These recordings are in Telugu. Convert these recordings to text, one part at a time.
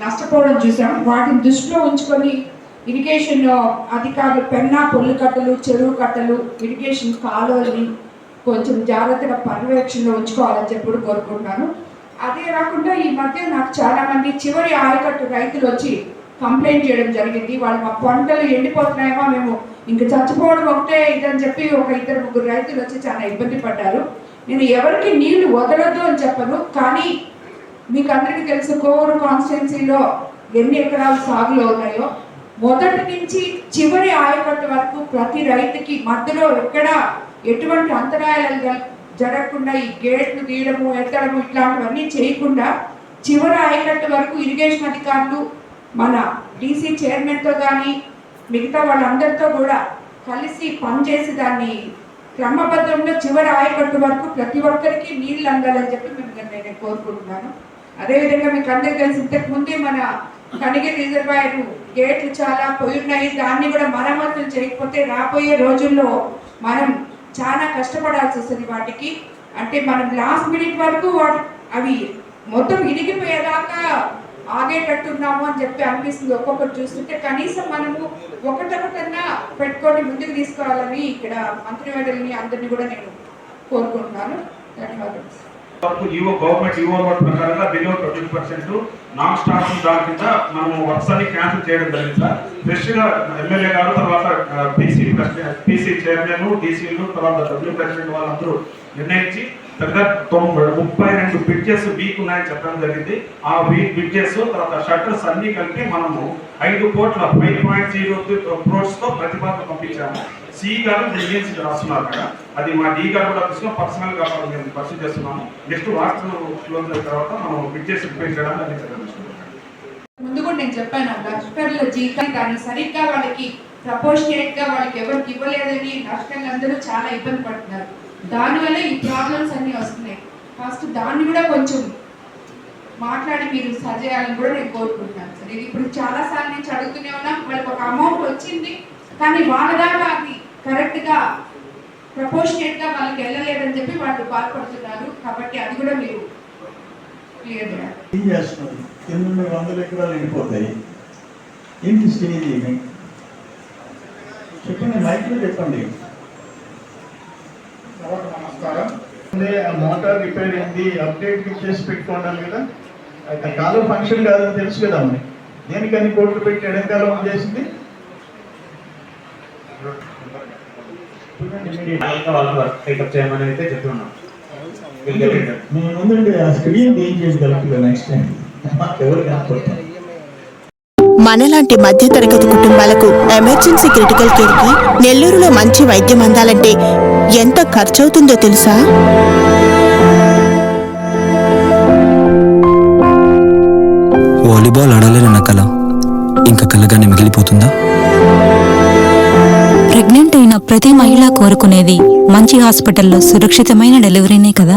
నష్టపోవడం చూసాం. వాటిని దృష్టిలో ఉంచుకొని ఇరిగేషన్ అధికారులు పెన్నా పొల్లు కట్టలు చెరువు కట్టలు ఇరిగేషన్ కాలువల్ని కొంచెం జాగ్రత్తగా పర్యవేక్షణలో ఉంచుకోవాలని చెప్పి కోరుకుంటున్నాను. అదే కాకుండా ఈ మధ్య నాకు చాలామంది చివరి ఆయకట్టు రైతులు వచ్చి కంప్లైంట్ చేయడం జరిగింది. వాళ్ళు మా పంటలు ఎండిపోతున్నాయేమో మేము ఇంక చచ్చిపోవడం ఒకటే ఇదని చెప్పి ఒక ఇద్దరు ముగ్గురు రైతులు వచ్చి చాలా ఇబ్బంది పడ్డారు. నేను ఎవరికి నీళ్ళు వదలొద్దు అని చెప్పను కానీ మీకు అందరికీ తెలుసు కోవూరు కాన్స్టిట్యున్సీలో ఎన్ని ఎకరాలు సాగులో ఉన్నాయో. మొదటి నుంచి చివరి ఆయకట్టు వరకు ప్రతి రైతుకి మధ్యలో ఎక్కడ ఎటువంటి అంతరాయాలు జ- జరగకుండా ఈ గేట్లు తీయడము ఎత్తడము ఇట్లాంటివన్నీ చేయకుండా చివరి ఆయకట్టు వరకు ఇరిగేషన్ అధికారులు మన డీసీ చైర్మన్తో కానీ మిగతా వాళ్ళందరితో కూడా కలిసి పనిచేసి దాన్ని క్రమబద్ధంలో చివరి ఆయకట్టు వరకు ప్రతి ఒక్కరికి నీళ్ళు అందాలని చెప్పి మేము నేను కోరుకుంటున్నాను. అదేవిధంగా మీకు అందరికీ తెలిసి ఇంతకు ముందే మన కనిగిరి రిజర్వాయర్ గేట్లు చాలా పోయి ఉన్నాయి దాన్ని కూడా మరమ్మతులు చేయకపోతే రాబోయే రోజుల్లో మనం చాలా కష్టపడాల్సి వస్తుంది వాటికి. అంటే మనం లాస్ట్ మినిట్ వరకు వాటి అవి మొత్తం ఇరిగిపోయేదాకా ఆగేటట్టున్నాము అని చెప్పి అనిపిస్తుంది. ఒక్కొక్కటి చూస్తుంటే కనీసం మనము ఒకటొకటన్నా పెట్టుకొని ముందుకు తీసుకోవాలని ఇక్కడ మంత్రివర్యుల్ని అందరినీ కూడా నేను కోరుకుంటున్నాను. ధన్యవాదాలు. వరకు ఈవో గవర్నమెంట్ ఈవో నోట్ ప్రకారంగా below twenty percent non stop దాని కింద మనం వర్క్స్ అన్ని క్యాన్సిల్ చేయడం జరిగింది సార్. ఫ్రెష్గా ఎమ్మెల్యే గారు తర్వాత పీసీ పీసీ చైర్మన్ డీసీలు తర్వాత డబ్ల్యూ ప్రెసిడెంట్ వాళ్ళందరూ నిర్ణయించి తర్వాత తొంభై ముప్పై రెండు బిడ్జెస్ వీక్ ఉన్నాయని చెప్పడం జరిగింది. ఆ వీక్ బిడ్జెస్ తర్వాత షట్టర్స్ అన్ని కలిపి మనము ఐదు కోట్ల ఫైవ్ పాయింట్ జీరో క్రోడ్స్తో ప్రతిపాదన పంపించాము. సి గారు డిఎన్సీ రాస్తున్నారు అక్కడ అది మా డి గారు కూడా తీసుకుని పర్సనల్గా మేము పర్సూ చేస్తున్నాము. నెక్స్ట్ వాస్తు క్లోజ్ అయిన తర్వాత మనం బిడ్జెస్ రిపేర్ చేయడానికి అన్ని చర్యలు ముందు కూడా నేను చెప్పాను డాక్టర్ల జీతం కానీ సరిగ్గా వాళ్ళకి ప్రపోర్షనేట్గా వాళ్ళకి ఎవరికి ఇవ్వలేదని డాక్టర్లు అందరూ చాలా ఇబ్బంది పడుతున్నారు. దానివల్ల ఈ ప్రాబ్లమ్స్ అన్ని వస్తున్నాయి. ఫస్ట్ దాన్ని కూడా కొంచెం మాట్లాడి మీరు సరిచేయాలని కూడా నేను కోరుకుంటున్నాను. సార్ ఇది ఇప్పుడు చాలా సార్లు నుంచి అడుగుతూనే ఉన్నాం వాళ్ళకి ఒక అమౌంట్ వచ్చింది కానీ వాళ్ళ దాకా అది కరెక్ట్గా గా వాళ్ళకి వెళ్ళలేదని చెప్పి వాళ్ళు బాధపడుతున్నారు. కాబట్టి అది కూడా మీరు క్లియర్ చేయాలి. ఏం చేస్తున్నారు? ఎనిమిది వందల ఎకరాలు వెళ్ళిపోతాయి ఏంటి స్టేజ్ చెప్పండి మైక్లో చెప్పండి. నమస్కారం. మోటార్ రిపేర్ అయింది అప్డేట్ చేసి పెట్టుకోవాలి కదా. అయితే కాలం ఫంక్షన్ కాదని తెలుసు కదా మరి. దేనికని కోట్లు పెట్టి ఎడంకాలం చేసింది? చేయమని అయితే చెప్తున్నాం. నేను ముందండి ఆ స్క్రీన్ ఏం చేయగలుగుతుంది నెక్స్ట్ టైం మాకు ఎవరు కనపడతారు. మనలాంటి మధ్యతరగతి కుటుంబాలకు ఎమర్జెన్సీ క్రిటికల్ కేర్కి నెల్లూరులో మంచి వైద్యం అందాలంటే ఎంత ఖర్చవుతుందో తెలుసా? వాలీబాల్ ఆడాలని నా కళ ఇంకా కలగానే మిగిలిపోతుందా? ప్రెగ్నెంట్ అయిన ప్రతి మహిళ కోరుకునేది మంచి హాస్పిటల్లో సురక్షితమైన డెలివరీనే కదా?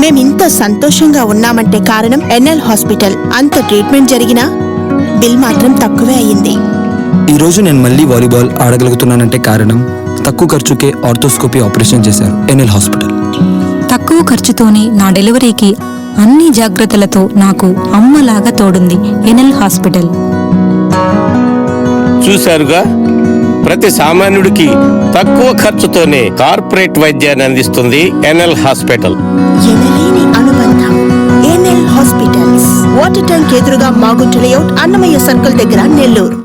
మేమింత సంతోషంగా ఉన్నామంటే కారణం ఎన్ఎల్ హాస్పిటల్. అంత ట్రీట్మెంట్ జరిగినా బిల్ మాత్రం తక్కువే అయ్యింది. ఈ రోజు నేను మళ్ళీ వాలీబాల్ ఆడగలుగుతున్నానంటే కారణం తక్కువ ఖర్చుకే ఆర్థోస్కోపీ ఆపరేషన్ చేశారు ఎన్ఎల్ హాస్పిటల్. తక్కువ ఖర్చుతోనే నా డెలివరీకి అన్ని జాగ్రత్తలతో నాకు అమ్మలాగా తోడుంది ఎన్ఎల్ హాస్పిటల్. చూశారుగా? ప్రతి సామాన్యుడికి తక్కువ ఖర్చుతోనే కార్పొరేట్ వైద్యాన్ని అందిస్తుంది ఎన్ఎల్ హాస్పిటల్. వాటర్ ట్యాంక్ ఎదురుగా మాగుంట లేఅవుట్ అన్నమయ్య సర్కిల్ దగ్గర నెల్లూరు.